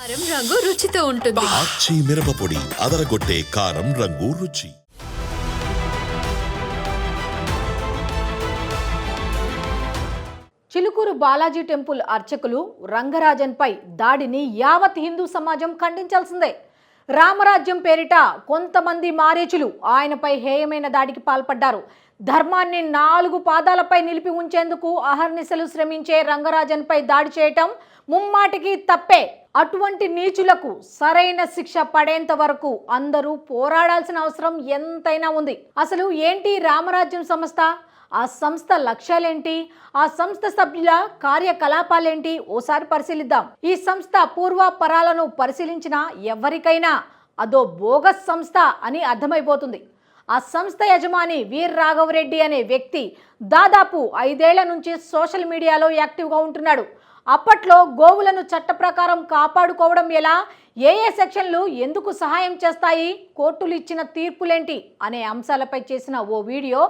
కారం రంగు రుచితో ఉంటుంది. ఆచి మిరపపొడి అదరగొట్టే కారం రంగు రుచి. చిలుకూరు బాలాజీ టెంపుల్ అర్చకులు రంగరాజన్పై దాడిని యావత్ హిందూ సమాజం ఖండించాల్సిందే. రామరాజ్యం పేరిట కొంతమంది మారీచులు ఆయనపై హేయమైన దాడికి పాల్పడ్డారు. ధర్మాన్ని నాలుగు పాదాలపై నిలిపి ఉంచేందుకు అహర్నిశలు శ్రమించే రంగరాజన్పై దాడి చేయటం ముమ్మాటికి తప్పే. అటువంటి నీచులకు సరైన శిక్ష పడేంత వరకు అందరూ పోరాడాల్సిన అవసరం ఎంతైనా ఉంది. అసలు ఏంటి రామరాజ్యం సంస్థ? ఆ సంస్థ లక్ష్యాలేంటి? ఆ సంస్థ సభ్యుల కార్యకలాపాలేంటి? ఓసారి పరిశీలిద్దాం. ఈ సంస్థ పూర్వాపరాలను పరిశీలించిన ఎవరికైనా అదో బోగస్ సంస్థ అని అర్థమైపోతుంది. ఆ సంస్థ యజమాని వీర్ రాఘవరెడ్డి అనే వ్యక్తి దాదాపు ఐదేళ్ళ నుంచి సోషల్ మీడియాలో యాక్టివ్గా ఉంటున్నాడు. అప్పట్లో గోవులను చట్ట ప్రకారం కాపాడుకోవడం ఎలా? ఏ ఏ సెక్షన్లు ఎందుకు సహాయం చేస్తాయి? కోర్టులు ఇచ్చిన తీర్పులేంటి? అనే అంశాలపై చేసిన ఓ వీడియో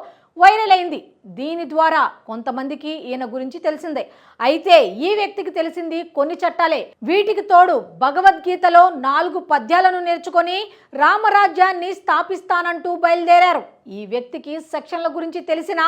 వైరల్ అయింది. దీని ద్వారా కొంతమందికి ఈయన గురించి తెలిసిందే. అయితే ఈ వ్యక్తికి తెలిసింది కొన్ని చట్టాలే. వీటికి తోడు భగవద్గీతలో నాలుగు పద్యాలను నేర్చుకొని రామరాజ్యాన్ని స్థాపిస్తానంటూ బయలుదేరారు. ఈ వ్యక్తికి సెక్షన్ల గురించి తెలిసిన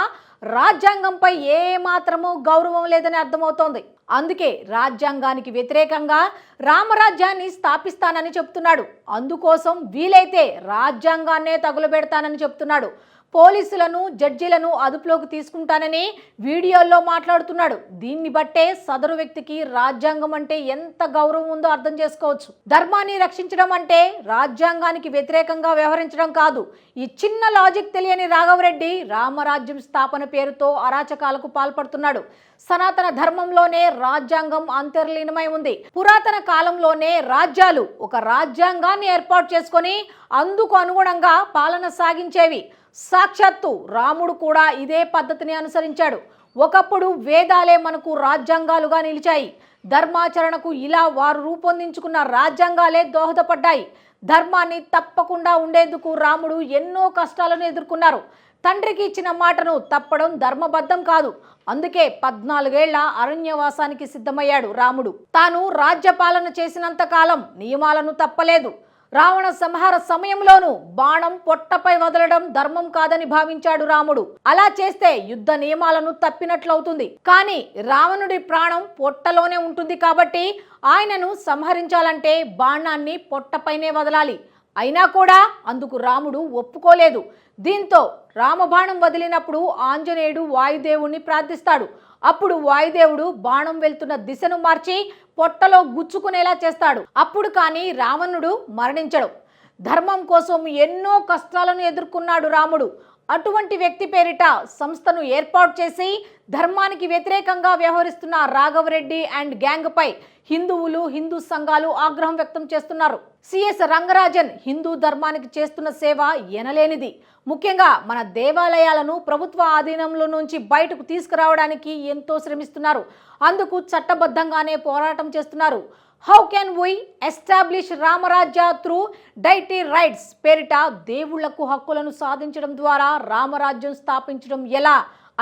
రాజ్యాంగంపై ఏ మాత్రము గౌరవం లేదని అర్థమవుతోంది. అందుకే రాజ్యాంగానికి వ్యతిరేకంగా రామరాజ్యాన్ని స్థాపిస్తానని చెప్తున్నాడు. అందుకోసం వీలైతే రాజ్యాంగాన్నే తగులబెడతానని చెప్తున్నాడు. పోలీసులను జడ్జీలను అదుపులోకి తీసుకుంటానని వీడియోల్లో మాట్లాడుతున్నాడు. దీన్ని బట్టే సదరు వ్యక్తికి రాజ్యాంగం అంటే ఎంత గౌరవం ఉందో అర్థం చేసుకోవచ్చు. ధర్మాన్ని రక్షించడం అంటే రాజ్యాంగానికి వ్యతిరేకంగా వ్యవహరించడం కాదు. ఈ చిన్న లాజిక్ తెలియని రాఘవరెడ్డి రామరాజ్యం స్థాపన పేరుతో అరాచకాలకు పాల్పడుతున్నాడు. సనాతన ధర్మంలోనే రాజ్యాంగం అంతర్లీనమై ఉంది. పురాతన కాలంలోనే రాజ్యాలు ఒక రాజ్యాంగాన్ని ఏర్పాటు చేసుకొని అందుకు అనుగుణంగా పాలన సాగించేవి. సాక్షాత్తు రాముడు కూడా ఇదే పద్ధతిని అనుసరించాడు. ఒకప్పుడు వేదాలే మనకు రాజ్యాంగాలుగా నిలిచాయి. ధర్మాచరణకు ఇలా వారు రూపొందించుకున్న రాజ్యాంగాలే దోహదపడ్డాయి. ధర్మాన్ని తప్పకుండా ఉండేందుకు రాముడు ఎన్నో కష్టాలను ఎదుర్కొన్నారు. తండ్రికి ఇచ్చిన మాటను తప్పడం ధర్మబద్ధం కాదు. అందుకే పద్నాలుగేళ్ళ అరణ్యవాసానికి సిద్ధమయ్యాడు రాముడు. తాను రాజ్యపాలన చేసినంత కాలం నియమాలను తప్పలేదు. రావణ సంహార సమయంలోనూ బాణం పొట్టపై వదలడం ధర్మం కాదని భావించాడు రాముడు. అలా చేస్తే యుద్ధ నియమాలను తప్పినట్లవుతుంది. కానీ రావణుడి ప్రాణం పొట్టలోనే ఉంటుంది కాబట్టి ఆయనను సంహరించాలంటే బాణాన్ని పొట్టపైనే వదలాలి. అయినా కూడా అందుకు రాముడు ఒప్పుకోలేదు. దీంతో రామబాణం వదిలినప్పుడు ఆంజనేయుడు వాయుదేవుణ్ణి ప్రార్థిస్తాడు. అప్పుడు వాయుదేవుడు బాణం వెళ్తున్న దిశను మార్చి పొట్టలో గుచ్చుకునేలా చేస్తాడు. అప్పుడు కానీ రావణుడు మరణించడు. ధర్మం కోసం ఎన్నో కష్టాలను ఎదుర్కొన్నాడు రాముడు. అటువంటి వ్యక్తి పేరిట సంస్థను ఏర్పాటు చేసి ధర్మానికి వ్యతిరేకంగా వ్యవహరిస్తున్న రాఘవరెడ్డి అండ్ గ్యాంగ్పై హిందువులు హిందూ సంఘాలు ఆగ్రహం వ్యక్తం చేస్తున్నారు. సిఎస్ రంగరాజన్ హిందూ ధర్మానికి చేస్తున్న సేవ ఎనలేనిది. ముఖ్యంగా మన దేవాలయాలను ప్రభుత్వ ఆధీనంలో నుంచి బయటకు తీసుకురావడానికి ఎంతో శ్రమిస్తున్నారు. అందుకు చట్టబద్ధంగానే పోరాటం చేస్తున్నారు. How can we establish Ramarajya through deity rights పేరిట దేవుళ్ళకు హక్కులను సాధించడం ద్వారా రామరాజ్యం స్థాపించడం ఎలా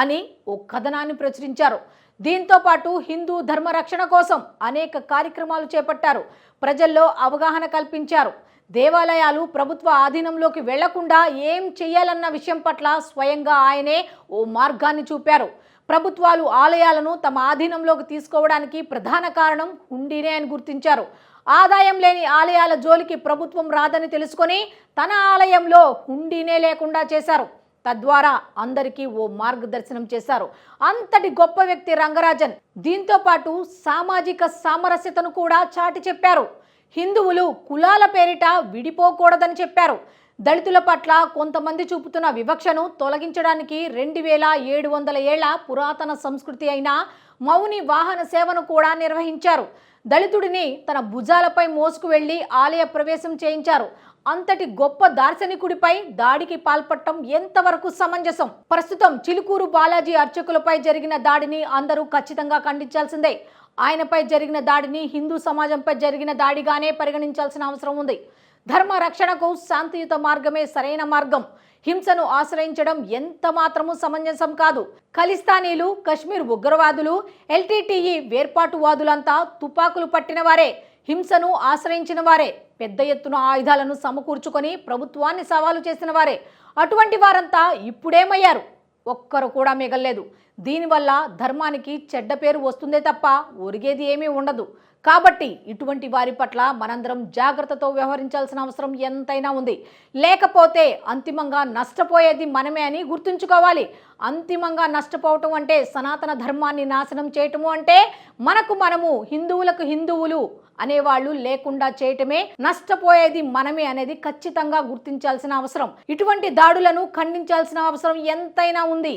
అని ఓ కథనాన్ని ప్రచురించారు. దీంతో పాటు హిందూ ధర్మ రక్షణ కోసం అనేక కార్యక్రమాలు చేపట్టారు. ప్రజల్లో అవగాహన కల్పించారు. దేవాలయాలు ప్రభుత్వ ఆధీనంలోకి వెళ్ళకుండా ఏం చేయాలన్న విషయం పట్ల స్వయంగా ఆయనే ఓ మార్గాన్ని చూపారు. ప్రభుత్వాలు ఆలయాలను తమ ఆధీనంలోకి తీసుకోవడానికి ప్రధాన కారణం హుండీనే అని గుర్తించారు. ఆదాయం లేని ఆలయాల జోలికి ప్రభుత్వం రాదని తెలుసుకొని తన ఆలయంలో హుండీనే లేకుండా చేశారు. తద్వారా అందరికీ ఓ మార్గదర్శనం చేశారు. అంతటి గొప్ప వ్యక్తి రంగరాజన్. దీంతో పాటు సామాజిక సామరస్యతను కూడా చాటి చెప్పారు. హిందువులు కులాల పేరిట విడిపోకూడదని చెప్పారు. దళితుల పట్ల కొంతమంది చూపుతున్న వివక్షను తొలగించడానికి రెండు వేల ఏడు వందల ఏళ్ళ పురాతన సంస్కృతి అయిన మౌని వాహన సేవను కూడా నిర్వహించారు. దళితుడిని తన భుజాలపై మోసుకు వెళ్ళి ఆలయ ప్రవేశం చేయించారు. అంతటి గొప్ప దార్శనికుడిపై దాడికి పాల్పడటం ఎంతవరకు సమంజసం? ప్రస్తుతం చిలుకూరు బాలాజీ అర్చకులపై జరిగిన దాడిని అందరూ ఖచ్చితంగా ఖండించాల్సిందే. ఆయనపై జరిగిన దాడిని హిందూ సమాజంపై జరిగిన దాడిగానే పరిగణించాల్సిన అవసరం ఉంది. ధర్మ రక్షణకు శాంతియుత మార్గమే సరైన మార్గం. హింసను ఆశ్రయించడం ఎంత మాత్రము సమంజసం కాదు. ఖలిస్తానీలు కశ్మీర్ ఉగ్రవాదులు ఎల్టీటీఈ వేర్పాటువాదులంతా తుపాకులు పట్టిన వారే హింసను ఆశ్రయించిన వారే పెద్ద ఎత్తున ఆయుధాలను సమకూర్చుకొని ప్రభుత్వాన్ని సవాలు చేసిన వారే. అటువంటి వారంతా ఇప్పుడేమయ్యారు? ఒక్కరు కూడా మిగల్లేదు. దీనివల్ల ధర్మానికి చెడ్డ పేరు వస్తుందే తప్ప ఒరిగేది ఏమీ ఉండదు. కాబట్టి ఇటువంటి వారి పట్ల మనందరం జాగ్రత్తతో వ్యవహరించాల్సిన అవసరం ఎంతైనా ఉంది. లేకపోతే అంతిమంగా నష్టపోయేది మనమే అని గుర్తుంచుకోవాలి. అంతిమంగా నష్టపోవటం అంటే సనాతన ధర్మాన్ని నాశనం చేయటము అంటే మనకు మనము హిందువులకు హిందువులు అనేవాళ్ళు లేకుండా చేయటమే నష్టపోయేది మనమే అనేది ఖచ్చితంగా గుర్తించాల్సిన అవసరం. ఇటువంటి దాడులను ఖండించాల్సిన అవసరం ఎంతైనా ఉంది.